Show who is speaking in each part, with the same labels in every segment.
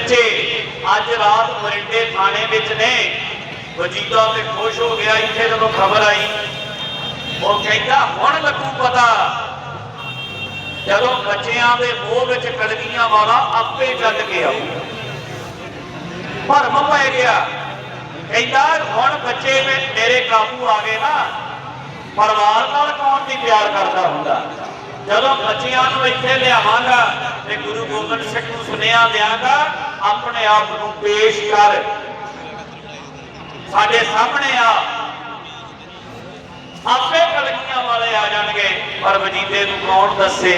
Speaker 1: ਬੱਚੇ ਅੱਜ ਰਾਤ ਮਰਿੰਡੇ ਥਾਣੇ ਵਿੱਚ ਨੇ। ਵਜੀਦਾ ਤੇ ਖੁਸ਼ ਹੋ ਗਿਆ, ਇੱਥੇ ਜਦੋਂ ਖਬਰ ਆਈ, ਉਹ ਕਹਿੰਦਾ, ਹੁਣ ਲੱਗੂ ਪਤਾ, ਜਦੋਂ ਬੱਚਿਆਂ ਦੇ ਮੋਹ ਵਿੱਚ ਕਲਗੀਆਂ ਵਾਲਾ ਆਪੇ ਚੱਲ ਕੇ ਆਊ। ਭਰਮ ਪੈ ਗਿਆ। ਕਹਿੰਦਾ, ਹੁਣ ਬੱਚੇ ਮੇ ਮੇਰੇ ਕਾਬੂ ਆ ਗਏ ਨਾ, ਪਰਿਵਾਰ ਨਾਲ ਕੌਣ ਦੀ ਪਿਆਰ ਕਰਦਾ ਹੁੰਦਾ? ਜਦੋਂ ਬੱਚਿਆਂ ਨੂੰ ਇੱਥੇ ਲਿਆਵਾਂਗਾ ਤੇ ਗੁਰੂ ਗੋਬਿੰਦ ਸਿੰਘ ਨੂੰ ਸੁਨੇਹਾ ਦਿਆਂਗਾ ਆਪਣੇ ਆਪ ਨੂੰ ਪੇਸ਼ ਕਰ। ਸਾਡੇ ਸਾਹਮਣੇ ਆ। ਆਪੇ ਕਲਗੀਆਂ ਵਾਲੇ ਆ ਜਾਣਗੇ, ਪਰ ਵਜੀਦੇ ਨੂੰ ਕੌਣ ਦੱਸੇ?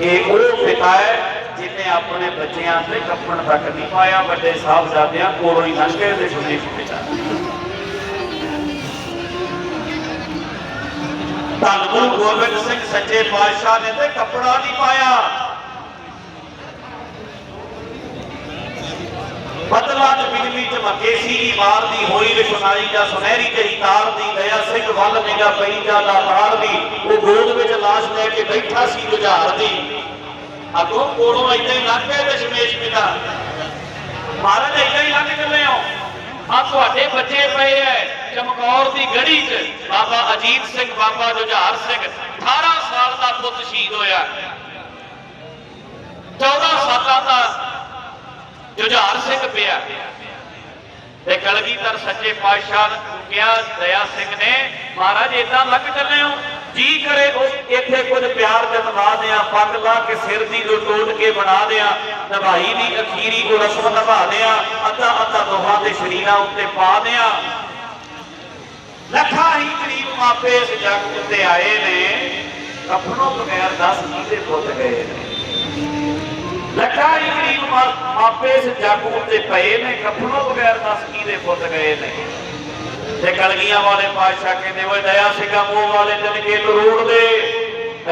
Speaker 1: ਇਹ ਉਹ ਪਿਤਾ ਹੈ ਜਿਹਨੇ ਆਪਣੇ ਬੱਚਿਆਂ ਤੇ ਕੱਪਣ ਤੱਕ ਨਹੀਂ ਪਾਇਆ, ਵੱਡੇ ਸਾਹਿਬਜ਼ਾਦਿਆਂ ਕੋਲੋਂ ਹੀ ਲੰਘ ਗਏ ਤੇ ਸੁਨੇਸ਼ ਪਿਤਾ ਧੰਨ ਗੁਰੂ ਗੋਬਿੰਦ ਸਿੰਘ ਸੱਚੇ ਪਾਤਸ਼ਾਹ ਨੇ ਤੇ ਕੱਪੜਾ ਨਹੀਂ ਪਾਇਆ। ਬਦਲਾ ਚ ਬਿਜਲੀ ਚਮਕੇ ਸੀ ਮਾਰਦੀ ਹੋਈ ਵਿਸ਼ਨਾਈ ਜਾਂ ਸੁਨਹਿਰੀ ਜਹੀ ਤਾਰ ਦੀ ਦਇਆ ਸਿੰਘ ਵੱਲ ਨਿਗਾ ਪਈ ਜਾਂ ਲਾਤਾਰ ਦੀ, ਉਹ ਗੋਦ ਵਿੱਚ ਲਾਸ਼ ਲੈ ਕੇ ਬੈਠਾ ਸੀ ਗੁਜ਼ਾਰ ਦੀ। ਅਗੋਂ ਕੋਲੋਂ ਏਦਾਂ ਹੀ ਲੰਘ ਗਏ ਦਸ਼ਮੇਸ਼ ਪਿਤਾ। ਮਹਾਰਾਜ, ਏਦਾਂ ਹੀ ਲੰਘ ਚੱਲੇ ਹੋ। ਆ ਤੁਹਾਡੇ ਬੱਚੇ ਪਏ ਐ, ਚਮਕੌਰ ਦੀ ਗੜੀ 'ਚ। ਬਾਬਾ ਅਜੀਤ ਸਿੰਘ, ਬਾਬਾ ਜੁਝਾਰ ਸਿੰਘ 18 ਸਾਲ ਦਾ ਪੁੱਤ ਸ਼ਹੀਦ ਹੋਇਆ 14 ਸਾਲਾਂ ਦਾ ਜੁਝਾਰ ਸਿੰਘ ਪਿਆ। ਤੇ ਕਲਗੀਧਰ ਸੱਚੇ ਪਾਤਸ਼ਾਹ ਨੂੰ ਕਿਹਾ, ਦਇਆ ਸਿੰਘ ਨੇ, ਮਹਾਰਾਜ ਇਦਾਂ ਲੱਗ ਚੱਲੇ ਹੋ? ਜੀ ਕਰੇ ਉਹ, ਇੱਥੇ ਕੁਝ ਪਿਆਰ ਜਤਵਾ ਦਿਆਂ, ਪੱਗ ਲਾ ਕੇ ਸਿਰ ਦੀ ਜੋ ਕੇ ਬਣਾ ਦਿਆਂ, ਨਭਾਈ ਦੀ ਅਖੀਰੀ ਕੋ ਰਸਮ ਨਿਭਾ ਦਿਆਂ, ਅੱਧਾ ਅੱਧਾ ਦੋਹਾਂ ਦੇ ਸ਼ਰੀਰਾਂ ਉੱਤੇ ਪਾ ਦਿਆਂ। ਲੱਖਾਂ ਹੀ ਕਰੀਬ ਮਾਪੇ ਇਸ ਜੱਗ ਉੱਤੇ ਆਏ ਨੇ ਕਫਨੋਂ ਬਗੈਰ 10 ਦੇ ਪੁੱਤ ਗਏ ਨੇ। ਲੱਖਾਂ ਹੀ ਕਰੀਬ ਮਾ- ਮਾਪੇ ਇਸ ਜੱਗ ਉੱਤੇ ਪਏ ਨੇ ਕਫਨੋਂ ਬਗੈਰ 10 ਜਿਹਦੇ ਪੁੱਤ ਗਏ ਨੇ। ਤੇ ਕਲਗੀਆਂ ਵਾਲੇ ਪਾਤਸ਼ਾਹ ਕਹਿੰਦੇ, ਓਏ ਦਇਆ ਸਿੰਘਾ ਮੋਹ ਵਾਲੇ ਦਿਲ ਤਰੋੜ ਦੇ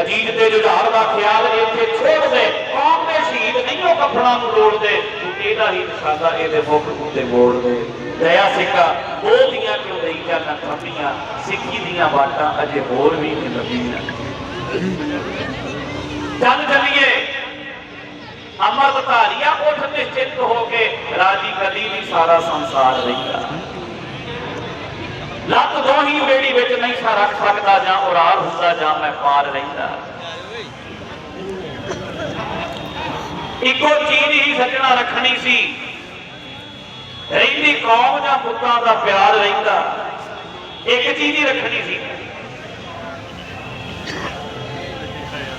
Speaker 1: ਅਜੀਤ ਤੇ ਜੁਝਾਰ ਦਾ ਖਿਆਲ ਇੱਥੇ ਛੋੜ ਦੇ। ਕੌਮ ਦੇ ਸ਼ਹੀਦ ਨਹੀਂ ਉਹ ਕਫਨਾਂ ਨੂੰ ਲੋੜ ਤੂੰ ਇਹਦਾ ਹੀ ਨਿਸ਼ਾਨਾ ਇਹਦੇ ਮੁਖ ਉੱਤੇ ਮੋੜ ਦੇ। ਦਇਆ ਸਿੰਘਾ ਉਹ ਦੀਆਂ ਕਿਉਂ ਨਹੀਂ ਜਾਣਾ ਥੰਮੀਆਂ ਸਿੱਖੀ ਦੀਆਂ ਬਾਟਾਂ ਅਜੇ ਹੋਰ ਵੀ ਨਹੀਂ ਲੱਭੀਆਂ ਚੱਲ ਚੱਲੀਏ। ਅਮਰਤ ਧਾਰੀਆ ਉੱਠ ਨਿਸ਼ਚਿਤ ਹੋ ਕੇ ਰਾਜੀ ਕਦੀ ਵੀ ਸਾਰਾ ਸੰਸਾਰ ਰਹਿੰਦਾ ਲੱਤ ਦੋਹੀ ਬੇੜੀ ਵਿੱਚ ਨਹੀਂ ਸਾ ਰੱਖ ਸਕਦਾ ਜਾਂ ਉਰਾਰ ਹੁੰਦਾ ਜਾਂ ਮੈਂ ਪਾਰ ਰਹਿੰਦਾ। ਇੱਕੋ ਚੀਜ਼ ਹੀ ਸੱਜਣਾ ਰੱਖਣੀ ਸੀ। ਰਹਿੰਦੀ ਕੌਮ ਜਾਂ ਪੁੱਤਾਂ ਦਾ ਪਿਆਰ ਰਹਿੰਦਾ। ਇੱਕ ਚੀਜ਼ ਹੀ ਰੱਖਣੀ ਸੀ।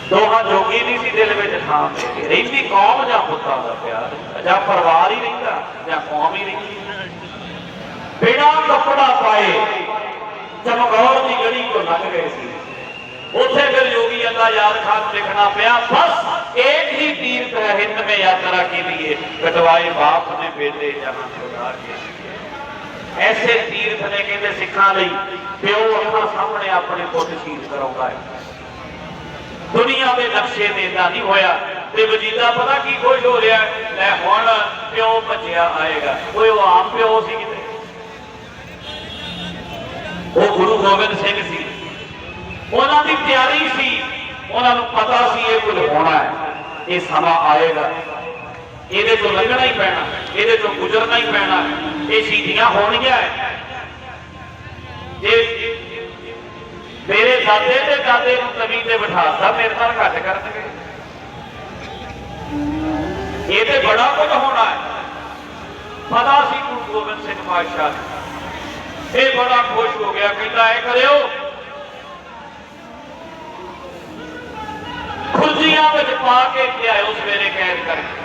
Speaker 1: ਦੋਹਾਂ ਜੋਗੀ ਨਹੀਂ ਸੀ ਦਿਲ ਵਿੱਚ ਥਾਂ ਰਹਿੰਦੀ ਕੌਮ ਜਾਂ ਪੁੱਤਾਂ ਦਾ ਪਿਆਰ, ਜਾਂ ਪਰਿਵਾਰ ਹੀ ਰਹਿੰਦਾ, ਜਾਂ ਕੌਮ ਹੀ ਰਹਿੰਦੀ। ਬਿਨਾ ਕੱਪੜਾ ਪਾਏ ਚਮਗੌਰ ਦੀ ਗੜੀ ਤੋਂ ਲੰਘ ਗਏ ਸੀ। ਉਥੇ ਫਿਰ ਯੋਗੀ ਅੱਲਾ ਯਾਦ ਖਾਨ ਲਿਖਣਾ ਪਿਆ, ਬਸ ਇੱਕ ਹੀ ਤੀਰਥ ਹੈ ਹਿੰਦ ਮੇ ਯਾਤਰਾ ਕੀ ਲਈ ਕਟਵਾਏ ਬਾਪ ਨੇ ਬੇਟੇ ਜਹਾਂ ਛੁਡਾ ਕੇ ਐਸੇ ਤੀਰਥ ਨੇ ਕਹਿੰਦੇ ਸਿੱਖਾਂ ਲਈ, ਪਿਓ ਅੱਖਾਂ ਸਾਹਮਣੇ ਆਪਣੇ ਪੁੱਤ ਸ਼ਹੀਦ ਕਰਾਉਂਦਾ ਹੈ। ਦੁਨੀਆ ਦੇ ਨਕਸ਼ੇ ਤੇ ਇਦਾਂ ਨਹੀਂ ਹੋਇਆ ਤੇ ਵਜੀਦਾ ਪਤਾ ਕੀ ਖੁਸ਼ ਹੋ ਰਿਹਾ ਲੈ ਹੁਣ ਪਿਓ ਭੱਜਿਆ ਆਏਗਾ। ਓਏ, ਉਹ ਆਮ ਪਿਓ ਸੀ ਕਿਤੇ? ਉਹ ਗੁਰੂ ਗੋਬਿੰਦ ਸਿੰਘ ਸੀ। ਉਹਨਾਂ ਦੀ ਤਿਆਰੀ ਸੀ। ਉਹਨਾਂ ਨੂੰ ਪਤਾ ਸੀ ਇਹ ਕੁਝ ਹੋਣਾ ਹੈ। ਇਹ ਸਮਾਂ ਆਏਗਾ। ਇਹਦੇ ਤੋਂ ਲੰਘਣਾ ਹੀ ਪੈਣਾ। ਇਹਦੇ ਤੋਂ ਗੁਜ਼ਰਨਾ ਹੀ ਪੈਣਾ। ਇਹ ਸ਼ਹੀਦੀਆਂ ਹੋਣਗੀਆਂ। ਜੇ ਦਾਦੇ ਤੇ ਦਾਦੇ ਨੂੰ ਤਵੀ ਤੇ ਬਿਠਾਤਾ, ਮੇਰੇ ਨਾਲ ਘੱਟ ਕਰਨਗੇ। ਇਹ ਤੇ ਬੜਾ ਕੁਝ ਹੋਣਾ ਹੈ। ਪਤਾ ਸੀ ਗੁਰੂ ਗੋਬਿੰਦ ਸਿੰਘ ਪਾਤਸ਼ਾਹ ਇਹ ਬੜਾ ਖੁਸ਼ ਹੋ ਗਿਆ, ਕਹਿੰਦਾ ਇਹ ਕਰਿਓ। ਖੁਰਜੀਆਂ ਵਿੱਚ ਪਾ ਕੇ ਲਿਆਇਓ ਸਵੇਰੇ ਕੈਦ ਕਰਕੇ।